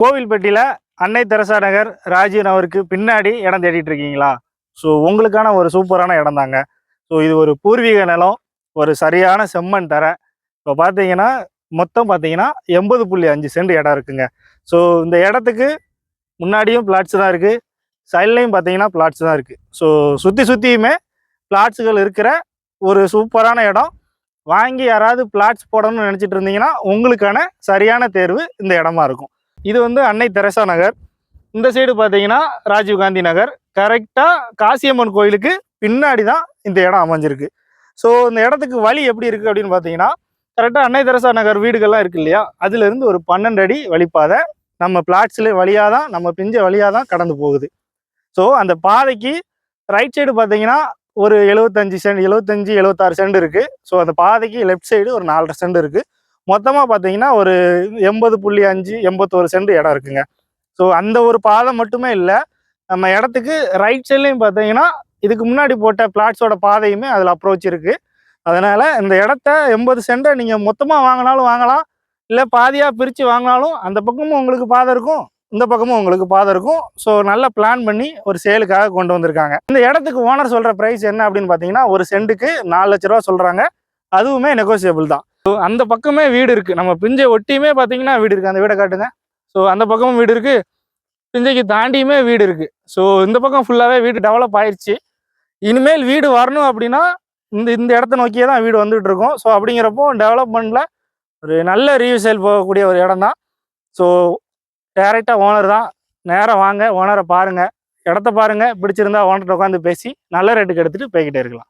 கோவில்பட்டியில் அன்னை தெரசா நகர் ராஜீவ் நகருக்கு பின்னாடி இடம் தேடிட்டு இருக்கீங்களா? ஸோ உங்களுக்கான ஒரு சூப்பரான இடம் தாங்க. ஸோ இது ஒரு பூர்வீக நிலம் ஒரு சரியான செம்மண் தர. இப்போ பார்த்தீங்கன்னா மொத்தம் பார்த்தீங்கன்னா எண்பது புள்ளி அஞ்சு சென்ட் இடம் இருக்குங்க. ஸோ இந்த இடத்துக்கு முன்னாடியும் பிளாட்ஸ் தான் இருக்குது சைட்லையும் பார்த்தீங்கன்னா பிளாட்ஸ் தான் இருக்குது ஸோ சுற்றி சுற்றியுமே பிளாட்ஸுகள் இருக்கிற ஒரு சூப்பரான இடம். வாங்கி யாராவது பிளாட்ஸ் போடணும்னு நினச்சிட்டு இருந்தீங்கன்னா உங்களுக்கான சரியான தேர்வு இந்த இடமா இருக்கும். இது வந்து அன்னை தெரசா நகர். இந்த சைடு பார்த்தீங்கன்னா ராஜீவ் காந்தி நகர். கரெக்டாக காசியம்மன் கோயிலுக்கு பின்னாடி தான் இந்த இடம் அமைஞ்சிருக்கு. ஸோ இந்த இடத்துக்கு வழி எப்படி இருக்குது அப்படின்னு பார்த்தீங்கன்னா கரெக்டாக அன்னை தெரசா நகர் வீடுகள்லாம் இருக்கு இல்லையா? அதுலேருந்து ஒரு பன்னெண்டு அடி வழிப்பாதை. நம்ம பிளாட்ஸில் வழியாக தான் நம்ம பிஞ்ச வழியாக தான் கடந்து போகுது. ஸோ அந்த பாதைக்கு ரைட் சைடு பார்த்தீங்கன்னா ஒரு எழுபத்தஞ்சு சென்ட் எழுபத்தஞ்சு எழுபத்தாறு சென்ட் இருக்குது ஸோ அந்த பாதைக்கு லெஃப்ட் சைடு ஒரு நாலரை சென்ட் இருக்குது மொத்தமாக பார்த்தீங்கன்னா ஒரு எண்பது புள்ளி அஞ்சு எண்பத்தோரு சென்ட் இடம் இருக்குங்க. ஸோ அந்த ஒரு பாதை மட்டுமே இல்லை. நம்ம இடத்துக்கு ரைட் சைட்லையும் பார்த்தீங்கன்னா இதுக்கு முன்னாடி போட்ட பிளாட்ஸோட பாதையுமே அதில் அப்ரோச் இருக்குது அதனால் இந்த இடத்த எண்பது சென்ட்டை நீங்கள் மொத்தமாக வாங்கினாலும் வாங்கலாம். இல்லை பாதியாக பிரித்து வாங்கினாலும் அந்த பக்கமும் உங்களுக்கு பாதை இருக்கும் இந்த பக்கமும் உங்களுக்கு பாதை இருக்கும். ஸோ நல்லா பிளான் பண்ணி ஒரு சேலுக்காக கொண்டு வந்திருக்காங்க. இந்த இடத்துக்கு ஓனர் சொல்கிற ப்ரைஸ் என்ன அப்படின்னு பார்த்தீங்கன்னா ஒரு சென்ட்டுக்கு நாலு லட்ச ரூபா சொல்கிறாங்க அதுவுமே நெகோசியபிள் தான். அந்த பக்கமே வீடு இருக்குது நம்ம பிஞ்சை ஒட்டியுமே பார்த்தீங்கன்னா வீடு இருக்குது அந்த வீடை காட்டுங்க. ஸோ அந்த பக்கமும் வீடு இருக்குது பிஞ்சைக்கு தாண்டியுமே வீடு இருக்குது ஸோ இந்த பக்கம் ஃபுல்லாகவே வீடு டெவலப் ஆயிடுச்சு இனிமேல் வீடு வரணும் அப்படின்னா இந்த இந்த இடத்த நோக்கியே தான் வீடு வந்துகிட்டு இருக்கோம். ஸோ அப்படிங்கிறப்போ டெவலப்மெண்ட்டில் ஒரு நல்ல ரீசேல் போகக்கூடிய ஒரு இடம் தான். ஸோ டேரெக்டாக ஓனர் தான். நேராக வாங்க ஓனரை பாருங்கள் இடத்த பாருங்கள் பிடிச்சிருந்தா ஓனர்கிட்ட உட்காந்து பேசி நல்ல ரேட்டுக்கு எடுத்துகிட்டு போய்கிட்டே இருக்கலாம்.